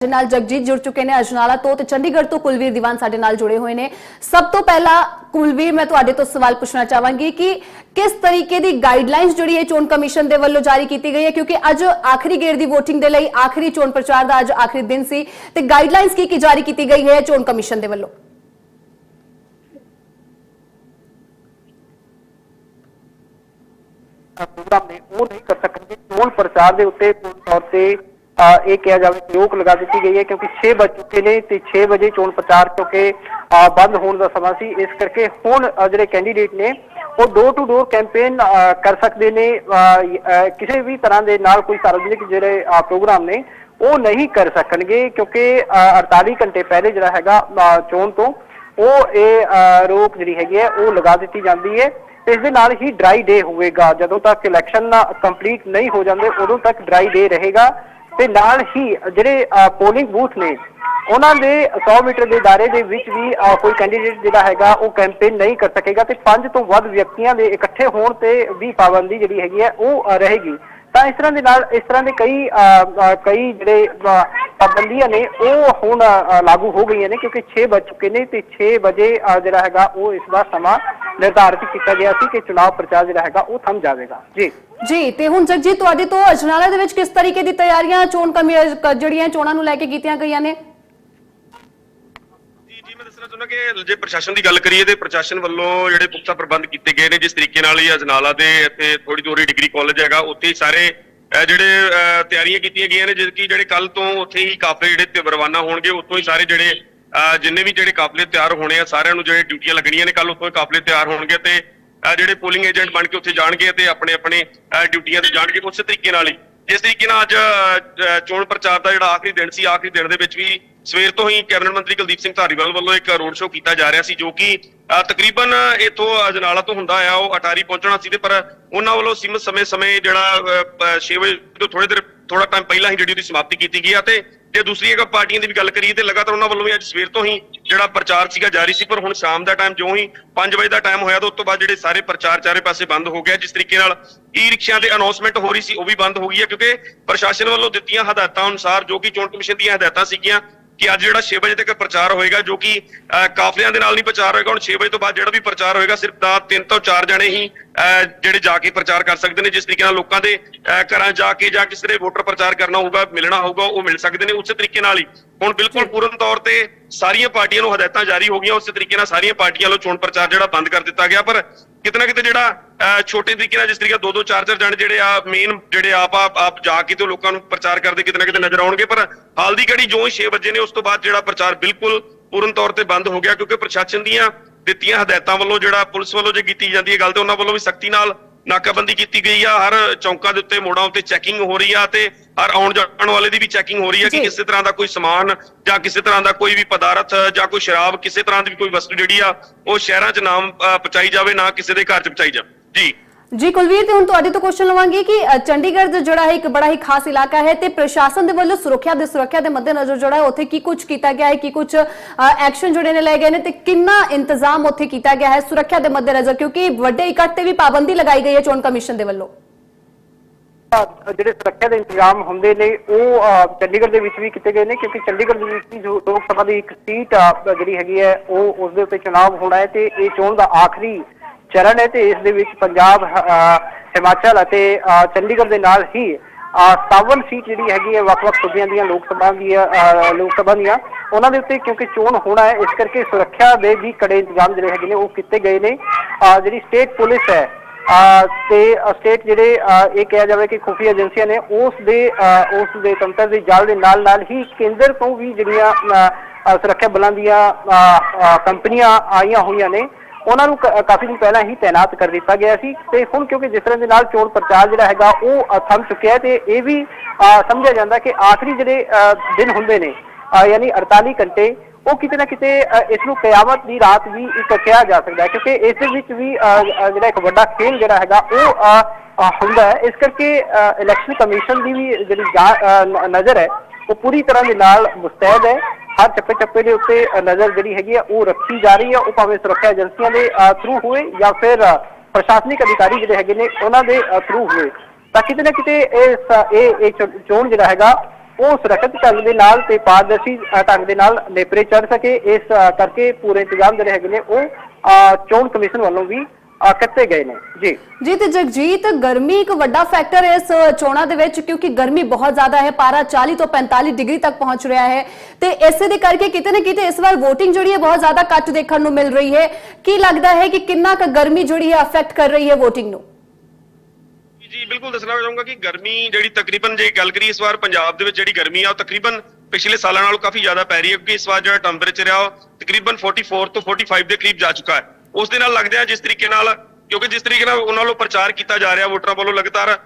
ਸਾਡੇ ਨਾਲ ਜਗਜੀਤ ਜੁੜ ਚੁੱਕੇ ਨੇ ਅਜਨਾਲਾ ਤੋਂ ਤੇ ਚੰਡੀਗੜ੍ਹ ਤੋਂ ਕੁਲਵੀਰ ਦੀਵਾਨ ਸਾਡੇ ਨਾਲ ਜੁੜੇ ਹੋਏ ਨੇ। ਸਭ ਤੋਂ ਪਹਿਲਾਂ ਕੁਲਵੀਰ, ਮੈਂ ਤੁਹਾਡੇ ਤੋਂ ਸਵਾਲ ਪੁੱਛਣਾ ਚਾਹਾਂਗੀ ਕਿ ਕਿਸ ਤਰੀਕੇ ਦੀ ਗਾਈਡਲਾਈਨਸ ਜਿਹੜੀ ਹੈ ਚੋਣ ਕਮਿਸ਼ਨ ਦੇ ਵੱਲੋਂ ਜਾਰੀ ਕੀਤੀ ਗਈ ਹੈ? ਕਿਉਂਕਿ ਅੱਜ ਆਖਰੀ ਗੇੜ ਦੀ VOTING ਦੇ ਲਈ ਆਖਰੀ ਚੋਣ ਪ੍ਰਚਾਰ ਦਾ ਅੱਜ ਆਖਰੀ ਦਿਨ ਸੀ ਤੇ ਗਾਈਡਲਾਈਨਸ ਕੀ ਕੀ ਜਾਰੀ ਕੀਤੀ ਗਈ ਹੈ ਚੋਣ ਕਮਿਸ਼ਨ ਦੇ ਵੱਲੋਂ? ਪ੍ਰੋਗਰਾਮ ਨੇ ਉਹ ਨਹੀਂ ਕਰ ਸਕਣਗੇ। ਚੋਣ ਪ੍ਰਚਾਰ ਦੇ ਉੱਤੇ ਪੂਰਨ ਤੌਰ ਤੇ ਇਹ ਕਿਹਾ ਜਾਵੇ ਕਿ ਰੋਕ ਲਗਾ ਦਿੱਤੀ ਗਈ ਹੈ ਕਿਉਂਕਿ 6 ਵੱਜ ਚੁੱਕੇ ਨੇ ਤੇ 6 ਵਜੇ ਚੋਣ ਪ੍ਰਚਾਰ ਕਿਉਂਕਿ ਬੰਦ ਹੋਣ ਦਾ ਸਮਾਂ ਸੀ। ਇਸ ਕਰਕੇ ਹੁਣ ਜਿਹੜੇ ਕੈਂਡੀਡੇਟ ਨੇ ਉਹ ਡੋਰ ਟੂ ਡੋਰ ਕੈਂਪੇਨ ਕਰ ਸਕਦੇ ਨੇ। ਕਿਸੇ ਵੀ ਤਰ੍ਹਾਂ ਦੇ ਨਾਲ ਕੋਈ ਸਾਰਵਜਨਿਕ ਜਿਹੜੇ ਪ੍ਰੋਗਰਾਮ ਨੇ ਉਹ ਨਹੀਂ ਕਰ ਸਕਣਗੇ ਕਿਉਂਕਿ ਅ, 48 ਘੰਟੇ ਪਹਿਲੇ ਜਿਹੜਾ ਹੈਗਾ ਚੋਣ ਤੋਂ ਉਹ ਇਹ ਰੋਕ ਜਿਹੜੀ ਹੈਗੀ ਹੈ ਉਹ ਲਗਾ ਦਿੱਤੀ ਜਾਂਦੀ ਹੈ। ਇਸ ਦੇ ਨਾਲ ਹੀ ਡਰਾਈ ਡੇ ਹੋਵੇਗਾ। ਜਦੋਂ ਤੱਕ ਇਲੈਕਸ਼ਨ ਕੰਪਲੀਟ ਨਹੀਂ ਹੋ ਜਾਂਦੇ ਉਦੋਂ ਤੱਕ ਡਰਾਈ ਡੇ ਰਹੇਗਾ। ਤੇ ਨਾਲ ਹੀ ਜਿਹੜੇ ਪੋਲਿੰਗ ਬੂਥ ਨੇ ਉਹਨਾਂ ਦੇ 100 ਮੀਟਰ ਦੇ ਦਾਇਰੇ ਦੇ ਵਿੱਚ ਵੀ ਅ, ਕੋਈ ਕੈਂਡੀਡੇਟ ਜਿਹੜਾ ਹੈਗਾ ਉਹ ਕੈਂਪੇਨ ਨਹੀਂ ਕਰ ਸਕੇਗਾ ਤੇ ਪੰਜ ਤੋਂ ਵੱਧ ਵਿਅਕਤੀਆਂ ਦੇ ਇਕੱਠੇ ਹੋਣ ਤੇ ਵੀ ਪਾਬੰਦੀ ਜਿਹੜੀ ਹੈਗੀ ਹੈ ਉਹ ਰਹੇਗੀ। ਤਾਂ ਇਸ ਤਰ੍ਹਾਂ ਦੇ ਨਾਲ ਇਸ ਤਰ੍ਹਾਂ ਦੇ ਕਈ ਅ, ਕਈ ਜਿਹੜੇ ਪਾਬੰਦੀਆਂ ਨੇ ਉਹ ਹੁਣ ਲਾਗੂ ਹੋ ਗਈਆਂ ਨੇ ਕਿਉਂਕਿ 6 ਵੱਜ ਚੁੱਕੇ ਨੇ ਤੇ 6 ਵਜੇ ਜਿਹੜਾ ਹੈਗਾ ਉਹ ਇਸ ਦਾ ਸਮਾਂ ਨਿਰਧਾਰਿਤ ਕੀਤਾ ਗਿਆ ਸੀ ਕਿ ਚੁਣਾਵ ਪ੍ਰਚਾਰ ਜਿਹੜਾ ਹੈਗਾ ਉਹ ਥਮ ਜਾਵੇਗਾ। ਜੀ। ਜੀ ਤੇ ਹੁਣ ਜਗਜੀਤ ਤੁਹਾਡੇ ਤੋਂ ਅਜਨਾਲਾ ਦੇ ਵਿੱਚ ਕਿਸ ਤਰੀਕੇ ਦੀ ਤਿਆਰੀਆਂ ਚੋਣ ਕਮੀ ਕ- ਜਿਹੜੀਆਂ ਚੋਣਾਂ ਨੂੰ ਲੈ ਕੇ ਕੀਤੀਆਂ ਗਈਆਂ ਨੇ? ਜੀ ਜੀ ਮੈਂ ਦੱਸਣਾ ਚਾਹੁੰਦਾ ਕਿ ਜੇ ਪ੍ਰਸ਼ਾਸਨ ਦੀ ਗੱਲ ਕਰੀਏ ਤੇ ਪ੍ਰਸ਼ਾਸਨ ਵੱਲੋਂ ਜਿਹੜੇ ਪੁਖਤਾ ਪ੍ਰਬੰਧ ਕੀਤੇ ਗਏ ਨੇ ਜਿਸ ਤਰੀਕੇ ਨਾਲ ਹੀ ਅਜਨਾਲਾ ਦੇ ਇੱਥੇ ਥੋੜੀ ਦੂਰੀ ਡਿਗਰੀ ਕਾਲਜ ਹੈਗਾ ਉੱਥੇ ਹੀ ਸਾਰੇ ਜਿਹੜੇ ਅਹ, ਤਿਆਰੀਆਂ ਕੀਤੀਆਂ ਗਈਆਂ ਨੇ ਜਿਸ ਕੀ ਜਿਹੜੇ ਕੱਲ ਤੋਂ ਉੱਥੇ ਹੀ ਕਾਫਲੇ ਜਿਹੜੇ ਰਵਾਨਾ ਹੋਣਗੇ ਉੱਥੋਂ ਹੀ ਸਾਰੇ ਜਿਹੜੇ ਅਹ, ਜਿੰਨੇ ਵੀ ਜਿਹੜੇ ਕਾਫਲੇ ਤਿਆਰ ਹੋਣੇ ਆ ਸਾਰਿਆਂ ਨੂੰ ਜਿਹੜੇ ਡਿਊਟੀਆਂ ਲੱਗਣੀਆਂ ਨੇ ਕੱਲ ਉੱਥੋਂ ਹੀ ਕਾਫਲੇ ਤਿਆਰ ਹੋਣਗੇ ਤੇ ਜਿਹੜੇ ਪੋਲਿੰਗ ਏਜੰਟ ਬਣ ਕੇ ਉੱਥੇ ਜਾਣਗੇ ਤੇ ਆਪਣੇ ਆਪਣੇ ਡਿਊਟੀਆਂ ਤੇ ਜਾਣਗੇ ਉਸੇ ਤਰੀਕੇ ਨਾਲ ਹੀ। ਜਿਸ ਤਰੀਕੇ ਨਾਲ ਅੱਜ ਅਹ, ਚੋਣ ਪ੍ਰਚਾਰ ਦਾ ਜਿਹੜਾ ਆਖਰੀ ਦਿਨ ਸੀ ਆਖਰੀ ਦਿਨ ਦੇ ਵਿੱਚ ਵੀ ਸਵੇਰ ਤੋਂ ਹੀ ਕੈਬਨਿਟ ਮੰਤਰੀ ਕੁਲਦੀਪ ਸਿੰਘ ਧਾਰੀਵਾਲ ਵੱਲੋਂ ਇੱਕ ਰੋਡ ਸ਼ੋਅ ਕੀਤਾ ਜਾ ਰਿਹਾ ਸੀ ਜੋ ਕਿ ਤਕਰੀਬਨ ਇਥੋਂ ਅਜਨਾਲਾ ਤੋਂ ਹੁੰਦਾ ਆ, ਉਹ ਅਟਾਰੀ ਪਹੁੰਚਣਾ ਸੀ ਤੇ ਪਰ ਉਹਨਾਂ ਵੱਲੋਂ ਸੀਮਤ ਸਮੇਂ ਸਮੇਂ ਜਿਹੜਾ 6 ਵਜੇ ਤੋਂ ਥੋੜੇ ਦੇਰ ਥੋੜਾ ਟਾਈਮ ਪਹਿਲਾਂ ਹੀ ਜਿਹੜੀ ਉਹਦੀ ਸਮਾਪਤੀ ਕੀਤੀ ਗਈ ਆ ਤੇ ਜੇ ਦੂਸਰੀ ਇੱਕ ਪਾਰਟੀਆਂ ਦੀ ਵੀ ਗੱਲ ਕਰੀਏ ਤੇ ਲਗਾਤਾਰ ਉਹਨਾਂ ਵੱਲੋਂ ਵੀ ਅੱਜ ਸਵੇਰ ਤੋਂ ਹੀ ਜਿਹੜਾ ਪ੍ਰਚਾਰ ਸੀਗਾ ਜਾਰੀ ਸੀ, ਪਰ ਹੁਣ ਸ਼ਾਮ ਦਾ ਟਾਈਮ ਜਿਉਂ ਹੀ 5 ਵਜੇ ਦਾ ਟਾਈਮ ਹੋਇਆ ਤਾਂ ਉਸ ਤੋਂ ਬਾਅਦ ਜਿਹੜੇ ਸਾਰੇ ਪ੍ਰਚਾਰ ਚਾਰੇ ਪਾਸੇ ਬੰਦ ਹੋ ਗਿਆ ਜਿਸ ਤਰੀਕੇ ਨਾਲ ਈ ਰਿਕਸ਼ਿਆਂ ਦੇ ਅਨਾਉਂਸਮੈਂਟ ਹੋ ਰਹੀ ਸੀ, ਉਹ ਵੀ ਬੰਦ ਹੋ ਗਈ ਹੈ ਕਿਉਂਕਿ ਪ੍ਰਸ਼ਾਸਨ ਵੱਲੋਂ ਦਿੱਤੀਆਂ ਹਦਾਇਤਾਂ ਅਨੁਸਾਰ ਜੋ ਕਿ ਚੋਣ ਕਮਿਸ਼ਨ ਦੀਆਂ ਹਦਾਇਤਾਂ ਸੀਗੀਆਂ ਕਿ ਅੱਜ ਜਿਹੜਾ 6 ਵਜੇ ਤੱਕ ਪ੍ਰਚਾਰ ਹੋਏਗਾ ਜੋ ਕਿ ਅਹ, ਕਾਫਲਿਆਂ ਦੇ ਨਾਲ ਨਹੀਂ ਪ੍ਰਚਾਰ ਹੋਏਗਾ ਹੁਣ 6 ਵਜੇ ਤੋਂ ਬਾਅਦ ਜਿਹੜਾ ਵੀ ਪ੍ਰਚਾਰ ਹੋਏਗਾ ਸਿਰਫ ਦਾ 3 ਤੋਂ 4 ਜਣੇ ਹੀ ਅਹ, ਜਿਹੜੇ ਜਾ ਕੇ ਪ੍ਰਚਾਰ ਕਰ ਸਕਦੇ ਨੇ ਜਿਸ ਤਰੀਕੇ ਨਾਲ ਲੋਕਾਂ ਦੇ ਅਹ, ਘਰਾਂ ਜਾ ਕੇ ਜਾਂ ਕਿਸੇ ਦੇ ਵੋਟਰ ਪ੍ਰਚਾਰ ਕਰਨਾ ਹੋਊਗਾ ਮਿਲਣਾ ਹੋਊਗਾ ਉਹ ਮਿਲ ਸਕਦੇ ਨੇ ਉਸੇ ਤਰੀਕੇ ਨਾਲ ਹੀ। ਹੁਣ ਬਿਲਕੁਲ ਪੂਰਨ ਤੌਰ ਤੇ ਸਾਰੀਆਂ ਪਾਰਟੀਆਂ ਨੂੰ ਹਦਾਇਤਾਂ ਜਾਰੀ ਹੋ ਗਈਆਂ ਉਸੇ ਤਰੀਕੇ ਨਾਲ ਸਾਰੀਆਂ ਪਾਰਟੀਆਂ ਵੱਲੋਂ ਚੋਣ ਪ੍ਰਚਾਰ ਜਿਹੜਾ ਬੰਦ ਕਰ ਦਿੱਤਾ ਗਿਆ ਪਰ ਕਿਤੇ ਨਾ ਕਿਤੇ ਜਿਹੜਾ ਛੋਟੇ ਤਰੀਕੇ ਨਾਲ ਜਿਸ ਤਰੀਕੇ ਦੋ ਦੋ ਚਾਰ ਚਾਰ ਜਣ ਜਿਹੜੇ ਆ ਮੇਨ ਜਿਹੜੇ ਆਪ ਆਪ ਆਪ ਜਾ ਕੇ ਤੇ ਲੋਕਾਂ ਨੂੰ ਪ੍ਰਚਾਰ ਕਰਦੇ ਕਿਤੇ ਨਾ ਕਿਤੇ ਨਜ਼ਰ ਆਉਣਗੇ ਪਰ ਹਾਲ ਦੀ ਘੜੀ ਜੋ ਹੀ 6 ਵਜੇ ਨੇ ਉਸ ਤੋਂ ਬਾਅਦ ਜਿਹੜਾ ਪ੍ਰਚਾਰ ਬਿਲਕੁਲ ਪੂਰਨ ਤੌਰ ਤੇ ਬੰਦ ਹੋ ਗਿਆ ਕਿਉਂਕਿ ਪ੍ਰਸ਼ਾਸਨ ਦੀਆਂ ਦਿੱਤੀਆਂ ਹਦਾਇਤਾਂ ਵੱਲੋਂ ਜਿਹੜਾ ਪੁਲਿਸ ਵੱਲੋਂ ਜੇ ਕੀਤੀ ਜਾਂਦੀ ਹੈ ਗੱਲ ਤੇ ਉਹਨਾਂ ਵੱਲੋਂ ਵੀ ਸਖਤੀ ਨਾਲ ਨਾਕਾਬੰਦੀ ਕੀਤੀ ਗਈ ਆ ਹਰ ਚੌਂਕਾਂ ਦੇ ਉੱਤੇ ਮੋੜਾਂ ਉੱਤੇ ਚੈਕਿੰਗ ਹੋ ਰਹੀ ਆ ਤੇ ਹਰ ਆਉਣ ਜਾਣ ਵਾਲੇ ਦੀ ਵੀ ਚੈਕਿੰਗ ਹੋ ਰਹੀ ਆ ਕਿ। ਕਿਸੇ ਤਰ੍ਹਾਂ ਦਾ ਕੋਈ ਸਮਾਨ ਜਾਂ ਕਿਸੇ ਤਰ੍ਹਾਂ ਦਾ ਕੋਈ ਵੀ ਪਦਾਰਥ ਜਾਂ ਕੋਈ ਸ਼ਰਾਬ ਕਿਸੇ ਤਰ੍ਹਾਂ ਦੀ ਕੋਈ ਵਸਤੂ ਜਿਹੜੀ ਆ ਉਹ ਸ਼ਹਿਰਾਂ 'ਚ ਨਾਮ ਪਹੁੰਚਾਈ ਜਾਵੇ ਨਾ ਕਿਸੇ ਦੇ ਘਰ 'ਚ ਪਹੁੰਚਾਈ ਜਾਵੇ। ਜੀ। ਜੀ ਕੁਲਵੀਰ ਤੇ ਹੁਣ ਤੁਹਾਡੇ ਤੋਂ ਕੁਐਸਚਨ ਲਵਾਂਗੀ ਕਿ ਚੰਡੀਗੜ੍ਹ ਜਿਹੜਾ ਹੈ ਇੱਕ ਬੜਾ ਹੀ ਖਾਸ ਇਲਾਕਾ ਹੈ ਤੇ ਪ੍ਰਸ਼ਾਸਨ ਦੇ ਵੱਲੋਂ ਸੁਰੱਖਿਆ ਦੇ ਸੁਰੱਖਿਆ ਦੇ ਮੱਦੇਨਜ਼ਰ ਜਿਹੜਾ ਹੈ ਉੱਥੇ ਕੀ ਕੁਝ ਕੀਤਾ ਗਿਆ ਹੈ ਕੀ ਕੁਝ ਐਕਸ਼ਨ ਜਿਹੜੇ ਨੇ ਲਏ ਗਏ ਨੇ ਤੇ ਕਿੰਨਾ ਇੰਤਜ਼ਾਮ ਉੱਥੇ ਕੀਤਾ ਗਿਆ ਹੈ ਸੁਰੱਖਿਆ ਦੇ ਮੱਦੇਨਜ਼ਰ ਕਿਉਂਕਿ ਵੱਡੇ ਇਕੱਠ ਤੇ ਵੀ ਪਾਬੰਦੀ ਲਗਾਈ ਗਈ ਹੈ ਚੋਣ ਕਮਿਸ਼ਨ ਦੇ ਵੱਲੋਂ। ਜਿਹੜੇ ਸੁਰੱਖਿਆ ਦੇ ਇੰਤਜ਼ਾਮ ਹੁੰਦੇ ਨੇ ਉਹ ਚੰਡੀਗੜ੍ਹ ਦੇ ਵਿੱਚ ਵੀ ਕੀਤੇ ਗਏ ਨੇ ਕਿਉਂਕਿ ਚੰਡੀਗੜ੍ਹ ਦੇ ਵਿੱਚ ਵੀ ਜੋ ਲੋਕ ਸਭਾ ਦੀ ਇੱਕ ਸੀਟ ਜਿਹੜੀ ਹੈਗੀ ਹੈ ਉਹ ਉਸ ਦੇ ਉੱਤੇ ਚੁਣਾਵ ਹੋਣਾ ਹੈ ਤੇ ਇਹ ਚੋਣ ਦਾ ਆਖਰੀ ਚਰਨ ਹੈ ਤੇ ਇਸ ਦੇ ਵਿੱਚ ਪੰਜਾਬ ਹਿਮਾਚਲ ਅਤੇ ਚੰਡੀਗੜ੍ਹ ਦੇ ਨਾਲ ਹੀ ਅ, 57 ਸੀਟ ਜਿਹੜੀ ਹੈਗੀ ਹੈ ਵੱਖ-ਵੱਖ ਸੂਬਿਆਂ ਦੀਆਂ ਲੋਕ ਸਭਾ ਦੀਆਂ ਲੋਕ ਸਭਾ ਦੀਆਂ ਉਹਨਾਂ ਦੇ ਉੱਤੇ ਕਿਉਂਕਿ ਚੋਣ ਹੋਣਾ ਹੈ ਇਸ ਕਰਕੇ ਸੁਰੱਖਿਆ ਦੇ ਵੀ ਕੜੇ ਇੰਤਜ਼ਾਮ ਜਿਹੜੇ ਹੈਗੇ ਨੇ ਉਹ ਕੀਤੇ ਗਏ ਨੇ। ਜਿਹੜੀ ਸਟੇਟ ਪੁਲਿਸ ਹੈ ਤੇ ਸਟੇਟ ਜਿਹੜੇ ਇਹ ਕਿਹਾ ਜਾਵੇ ਕਿ ਖੁਫੀਆ ਏਜੰਸੀਆਂ ਨੇ ਉਸ ਦੇ ਉਸ ਦੇ ਤੰਤਰ ਦੇ ਜਾਲ ਦੇ ਨਾਲ ਨਾਲ ਹੀ ਕੇਂਦਰ ਤੋਂ ਵੀ ਜਿਹੜੀਆਂ ਸੁਰੱਖਿਆ ਬਲਾਂ ਦੀਆਂ ਕੰਪਨੀਆਂ ਆਈਆਂ ਹੋਈਆਂ ਨੇ ਉਹਨਾਂ ਨੂੰ ਕਾਫੀ ਦਿਨ ਪਹਿਲਾਂ ਹੀ ਤਾਇਨਾਤ ਕਰ ਦਿੱਤਾ ਗਿਆ ਸੀ ਤੇ ਹੁਣ ਕਿਉਂਕਿ ਜਿਸ ਤਰ੍ਹਾਂ ਦੇ ਨਾਲ ਚੋਣ ਪ੍ਰਚਾਰ ਜਿਹੜਾ ਹੈਗਾ ਉਹ ਥੰਮ ਚੁੱਕਿਆ ਤੇ ਇਹ ਵੀ ਅ, ਸਮਝਿਆ ਜਾਂਦਾ ਕਿ ਆਖਰੀ ਜਿਹੜੇ ਅ, ਦਿਨ ਹੁੰਦੇ ਨੇ ਯਾਨੀ 48 ਘੰਟੇ ਉਹ ਕਿਤੇ ਨਾ ਕਿਤੇ ਅ, ਇਸ ਨੂੰ ਕਿਆਮਤ ਦੀ ਰਾਤ ਵੀ ਇੱਕ ਕਿਹਾ ਜਾ ਸਕਦਾ ਹੈ ਕਿਉਂਕਿ ਇਸ ਦੇ ਵਿੱਚ ਵੀ ਜਿਹੜਾ ਇੱਕ ਵੱਡਾ ਖੇਲ ਜਿਹੜਾ ਹੈਗਾ ਉਹ ਹੁੰਦਾ ਹੈ। ਇਸ ਕਰਕੇ ਇਲੈਕਸ਼ਨ ਕਮਿਸ਼ਨ ਦੀ ਵੀ ਜਿਹੜੀ ਜਾਂ- ਨਜ਼ਰ ਹੈ ਉਹ ਪੂਰੀ ਤਰ੍ਹਾਂ ਦੇ ਨਾਲ ਮੁਸਤੈਦ ਹੈ। ਹਰ ਚੱਪੇ ਚੱਪੇ ਦੇ ਉੱਤੇ ਨਜ਼ਰ ਜਿਹੜੀ ਹੈਗੀ ਹੈ ਉਹ ਰੱਖੀ ਜਾ ਰਹੀ ਹੈ। ਉਹ ਭਾਵੇਂ ਸੁਰੱਖਿਆ ਏਜੰਸੀਆਂ ਦੇ ਥਰੂ ਹੋਏ ਜਾਂ ਫਿਰ ਪ੍ਰਸ਼ਾਸਨਿਕ ਅਧਿਕਾਰੀ ਜਿਹੜੇ ਹੈਗੇ ਨੇ ਉਹਨਾਂ ਦੇ ਥਰੂ ਹੋਏ ਤਾਂ ਕਿਤੇ ਨਾ ਕਿਤੇ ਇਹ ਇਹ ਚੋਣ ਜਿਹੜਾ ਹੈਗਾ ਉਹ ਸੁਰੱਖਿਅਤ ਢੰਗ ਦੇ ਨਾਲ ਤੇ ਪਾਰਦਰਸ਼ੀ ਢੰਗ ਦੇ ਨਾਲ ਨੇਪਰੇ ਚੜ ਸਕੇ ਇਸ ਕਰਕੇ ਪੂਰੇ ਇੰਤਜ਼ਾਮ ਜਿਹੜੇ ਹੈਗੇ ਨੇ ਉਹ ਚੋਣ ਕਮਿਸ਼ਨ ਵੱਲੋਂ ਵੀ ਅ, ਗਏ ਨੇ। ਜੀ। ਜੀ ਤੇ ਜਗਜੀਤ ਗਰਮੀ ਇੱਕ ਵੱਡਾ ਫੈਕਟਰ ਹੈ ਇਸ ਚੋਣਾਂ ਦੇ ਵਿੱਚ ਕਿਉਂਕਿ ਗਰਮੀ ਬਹੁਤ ਜ਼ਿਆਦਾ ਹੈ ਪਾਰਾ 40 ਤੋਂ 45 ਡਿਗਰੀ ਤੱਕ ਪਹੁੰਚ ਰਿਹਾ ਹੈ। ਤੇ ਇਸੇ ਦੇ ਕਰਕੇ ਕਿਤੇ ਨਾ ਕਿਤੇ ਇਸ ਵਾਰ VOTING ਜਿਹੜੀ ਹੈ ਬਹੁਤ ਜ਼ਿਆਦਾ ਘੱਟ ਦੇਖਣ ਨੂੰ ਮਿਲ ਰਹੀ ਹੈ। ਕੀ ਲੱਗਦਾ ਹੈ ਕਿ ਕਿੰਨਾ ਕੁ ਗਰਮੀ ਜਿਹੜੀ ਹੈ ਅਫੈਕਟ ਕਰ ਰਹੀ ਹੈ VOTING ਨੂੰ? ਜੀ ਬਿਲਕੁਲ ਦੱਸਣਾ ਚਾਹੂੰਗਾ ਕਿ ਗਰਮੀ ਜਿਹੜੀ ਤਕਰੀਬਨ ਜੇ ਗੱਲ ਕਰੀਏ ਇਸ ਵਾਰ ਪੰਜਾਬ ਦੇ ਵਿੱਚ ਜਿਹੜੀ ਗਰਮੀ ਆ ਉਹ ਤਕਰੀਬਨ ਪਿਛਲੇ ਸਾਲਾਂ ਨਾਲੋਂ ਕਾਫੀ ਜ਼ਿਆਦਾ ਪੈ ਰਹੀ ਹੈ ਕਿਉਂਕਿ ਇਸ ਵਾਰ ਜਿਹੜਾ ਟੈਂਪਰੇਚਰ ਆ ਉਹ ਤਕਰੀਬਨ 44 ਤੋਂ 45 ਦੇ ਕਰੀਬ ਜਾ ਚੁੱਕਾ ਹੈ। ਉਸ ਦੇ ਨਾਲ ਲੱਗਦਾ ਹੈ ਜਿਸ ਤਰੀਕੇ ਨਾਲ ਕਿਉਂਕਿ ਜਿਸ ਤਰੀਕੇ ਨਾਲ ਉਹਨਾਂ ਵੱਲੋਂ ਪ੍ਰਚਾਰ ਕੀਤਾ ਜਾ ਰਿਹਾ ਵੋਟਰਾਂ ਵੱਲੋਂ ਲਗਾਤਾਰ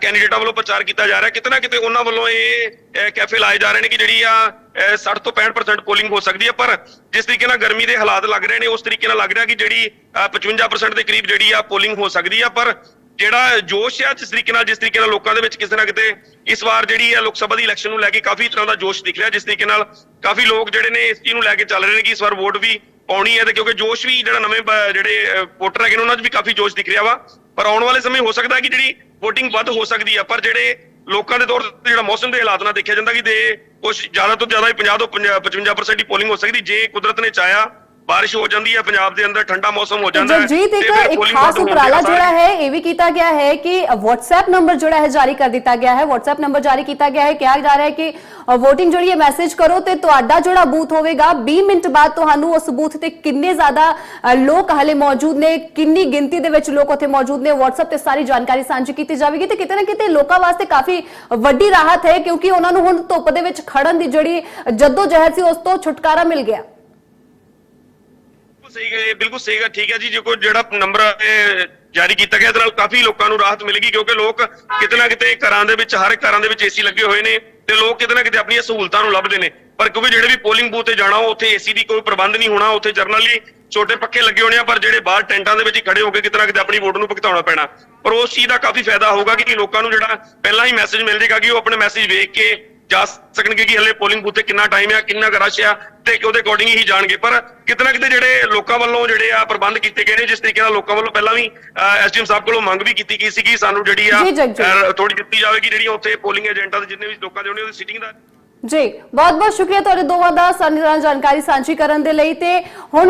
ਕੈਂਡੀਡੇਟਾਂ ਵੱਲੋਂ ਪ੍ਰਚਾਰ ਕੀਤਾ ਜਾ ਰਿਹਾ ਕਿਤੇ ਨਾ ਕਿਤੇ ਉਹਨਾਂ ਵੱਲੋਂ ਇਹ ਕੈਫੇ ਲਾਏ ਜਾ ਰਹੇ ਨੇ ਕਿ ਜਿਹੜੀ ਆ ਅਹ, 60 ਤੋਂ 65% ਪੋਲਿੰਗ ਹੋ ਸਕਦੀ ਹੈ ਪਰ ਜਿਸ ਤਰੀਕੇ ਨਾਲ ਗਰਮੀ ਦੇ ਹਾਲਾਤ ਲੱਗ ਰਹੇ ਨੇ ਉਸ ਤਰੀਕੇ ਨਾਲ ਲੱਗ ਰਿਹਾ ਕਿ ਜਿਹੜੀ ਅਹ, 55% ਦੇ ਕਰੀਬ ਜਿਹੜੀ ਆ ਪੋਲਿੰਗ ਹੋ ਸਕਦੀ ਆ ਪਰ ਜਿਹੜਾ ਜੋਸ਼ ਆ, ਜਿਸ ਤਰੀਕੇ ਨਾਲ, ਜਿਸ ਤਰੀਕੇ ਨਾਲ ਲੋਕਾਂ ਦੇ ਵਿੱਚ ਕਿਸੇ ਨਾ ਕਿਤੇ ਇਸ ਵਾਰ ਜਿਹੜੀ ਹੈ ਲੋਕ ਸਭਾ ਦੀ ਇਲੈਕਸ਼ਨ ਨੂੰ ਲੈ ਕੇ ਕਾਫੀ ਤਰ੍ਹਾਂ ਦਾ ਜੋਸ਼ ਦਿਖ ਰਿਹਾ, ਜਿਸ ਤਰੀਕੇ ਨਾਲ ਕਾਫੀ ਲੋਕ ਜਿਹੜੇ ਨੇ ਇਸ ਚੀਜ਼ ਨੂੰ ਲੈ ਕੇ ਚੱਲ ਰਹੇ ਨੇ ਕਿ ਇਸ ਵਾਰ ਵੋਟ ਵੀ ਪਾਉਣੀ ਹੈ ਤੇ ਕਿਉਂਕਿ ਜੋਸ਼ ਵੀ ਜਿਹੜਾ ਨਵੇਂ ਜਿਹੜੇ ਵੋਟਰ ਹੈਗੇ ਨੇ, ਉਹਨਾਂ 'ਚ ਵੀ ਕਾਫੀ ਜੋਸ਼ ਦਿਖ ਰਿਹਾ ਵਾ। ਪਰ ਆਉਣ ਵਾਲੇ ਸਮੇਂ ਹੋ ਸਕਦਾ ਹੈ ਕਿ ਜਿਹੜੀ VOTING ਵੱਧ ਹੋ ਸਕਦੀ ਹੈ ਪਰ ਜਿਹੜੇ ਲੋਕਾਂ ਦੇ ਤੌਰ ਤੇ ਜਿਹੜਾ ਮੌਸਮ ਦੇ ਹਾਲਾਤ ਨਾਲ ਦੇਖਿਆ ਜਾਂਦਾ ਕਿ ਦੇ ਕੁਝ ਜ਼ਿਆਦਾ ਤੋਂ ਜ਼ਿਆਦਾ ਹੀ 50 ਤੋਂ 55% ਦੀ ਪੋਲਿੰਗ ਹੋ ਸਕਦੀ, ਜੇ ਕੁਦਰਤ ਨੇ ਚਾਹਿਆ ਬਾਰਿਸ਼ ਹੋ ਜਾਂਦੀ ਹੈ ਪੰਜਾਬ ਦੇ ਅੰਦਰ ਠੰਡਾ ਮੌਸਮ ਹੋ ਜਾਂਦਾ ਹੈ ਜਗਜੀਤ ਇੱਕ ਇੱਕ ਖਾਸ ਉਪਰਾਲਾ ਜਿਹੜਾ ਹੈ ਇਹ ਵੀ ਕੀਤਾ ਗਿਆ ਹੈ ਕਿ WhatsApp ਨੰਬਰ ਜਿਹੜਾ ਹੈ ਜਾਰੀ ਕਰ ਦਿੱਤਾ ਗਿਆ ਹੈ। WhatsApp ਨੰਬਰ ਜਾਰੀ ਕੀਤਾ ਗਿਆ ਹੈ। ਕਿਹਾ ਜਾ ਰਿਹਾ ਹੈ ਕਿ VOTING ਜਿਹੜੀ ਹੈ ਮੈਸੇਜ ਕਰੋ ਤੇ ਤੁਹਾਡਾ ਜਿਹੜਾ ਬੂਥ ਹੋਵੇਗਾ 20 ਮਿੰਟ ਬਾਅਦ ਤੁਹਾਨੂੰ ਉਸ ਬੂਥ ਤੇ ਕਿੰਨੇ ਜ਼ਿਆਦਾ ਲੋਕ ਹਲੇ ਮੌਜੂਦ ਨੇ ਕਿੰਨੀ ਗਿਣਤੀ ਦੇ ਵਿੱਚ ਲੋਕ ਉੱਥੇ ਮੌਜੂਦ ਨੇ WhatsApp ਤੇ ਸਾਰੀ ਜਾਣਕਾਰੀ ਸਾਂਝੀ ਕੀਤੀ ਜਾਵੇਗੀ ਤੇ ਕਿਤੇ ਨਾ ਕਿਤੇ ਲੋਕਾਂ ਵਾਸਤੇ ਕਾਫੀ ਵੱਡੀ ਰਾਹਤ ਹੈ ਕਿਉਂਕਿ ਉਹਨਾਂ ਨੂੰ ਹੁਣ ਧੁੱਪ ਦੇ ਵਿੱਚ ਖੜਨ ਦੀ ਜਿਹੜੀ ਜੱਦੋ ਜਹਿਦ ਸੀ ਉਸ ਤੋਂ ਛੁਟਕਾਰਾ ਮਿਲ ਗਿਆ। ਬਿਲਕੁਲ ਸਹੀ ਹੈ, ਬਿਲਕੁਲ ਸਹੀ ਹੈ ਠੀਕ ਹੈ ਜੀ ਜੇ ਕੋਈ ਜਿਹੜਾ ਨੰਬਰ ਜਾਰੀ ਕੀਤਾ ਗਿਆ, ਇਹਦੇ ਨਾਲ ਕਾਫੀ ਲੋਕਾਂ ਨੂੰ ਰਾਹਤ ਮਿਲੇਗੀ, ਕਿਉਂਕਿ ਲੋਕ ਕਿਤੇ ਨਾ ਕਿਤੇ ਘਰਾਂ ਦੇ ਵਿੱਚ, ਹਰ ਘਰਾਂ ਦੇ ਵਿੱਚ ਏਸੀ ਲੱਗੇ ਹੋਏ ਨੇ ਤੇ ਲੋਕ ਕਿਤੇ ਨਾ ਕਿਤੇ ਆਪਣੀਆਂ ਸਹੂਲਤਾਂ ਨੂੰ ਲੱਭਦੇ ਨੇ। ਪਰ ਕਿਉਂਕਿ ਜਿਹੜੇ ਵੀ ਪੋਲਿੰਗ ਬੂਥ ਤੇ ਜਾਣਾ ਉੱਥੇ ਏਸੀ ਦੀ ਕੋਈ ਪ੍ਰਬੰਧ ਨਹੀਂ ਹੋਣਾ, ਉੱਥੇ ਜਰਨਲੀ ਛੋਟੇ ਪੱਖੇ ਲੱਗੇ ਹੋਣੇ ਆ, ਪਰ ਜਿਹੜੇ ਬਾਹਰ ਟੈਂਟਾਂ ਦੇ ਵਿੱਚ ਹੀ ਖੜੇ ਹੋ ਕੇ ਕਿਤੇ ਨਾ ਕਿਤੇ ਆਪਣੀ ਵੋਟ ਨੂੰ ਭੁਗਤਾਉਣਾ ਪੈਣਾ। ਪਰ ਉਸ ਚੀਜ਼ ਦਾ ਕਾਫੀ ਫਾਇਦਾ ਹੋਊਗਾ ਕਿ ਲੋਕਾਂ ਨੂੰ ਜਿਹੜਾ ਪਹਿਲਾਂ ਹੀ ਮੈਸੇਜ ਮਿਲ ਜਾਏਗਾ ਕਿ ਉਹ ਆਪਣੇ ਮੈਸੇਜ ਵੇਖ ਕੇ ਜਾ ਸਕਣਗੇ ਕਿ ਹਲੇ ਪੋਲਿੰਗ ਬੂਥ ਤੇ ਕਿੰਨਾ ਟਾਈਮ ਆ ਕਿੰਨਾ ਰਸ਼ ਆ ਤੇ ਉਹਦੇ ਅਕੋਰਡਿੰਗ ਹੀ ਜਾਣਗੇ ਪਰ ਕਿਤੇ ਨਾ ਕਿਤੇ ਜਿਹੜੇ ਲੋਕਾਂ ਵੱਲੋਂ ਜਿਹੜੇ ਆ ਪ੍ਰਬੰਧ ਕੀਤੇ ਗਏ ਨੇ ਜਿਸ ਤਰੀਕੇ ਨਾਲ ਲੋਕਾਂ ਵੱਲੋਂ ਪਹਿਲਾਂ ਵੀ ਐਸਡੀਐਮ ਸਾਹਿਬ ਕੋਲੋਂ ਮੰਗ ਵੀ ਕੀਤੀ ਗਈ ਸੀ ਕਿ ਸਾਨੂੰ ਜਿਹੜੀ ਆ। ਥੋੜੀ ਦਿੱਤੀ ਜਾਵੇਗੀ ਜਿਹੜੀਆਂ ਉੱਥੇ ਪੋਲਿੰਗ ਏਜੰਟਾਂ ਦੇ ਜਿੰਨੇ ਵੀ ਲੋਕਾਂ ਦੇ ਹੋਣੇ ਉਹਦੀ ਸੀਟਿੰਗ ਦਾ ਜੀ ਬਹੁਤ ਬਹੁਤ ਸ਼ੁਕਰੀਆ ਤੁਹਾਡੇ ਦੋਵਾਂ ਦਾ ਸਾਡੇ ਨਾਲ ਜਾਣਕਾਰੀ ਸਾਂਝੀ ਕਰਨ ਦੇ ਲਈ ਤੇ ਹੁਣ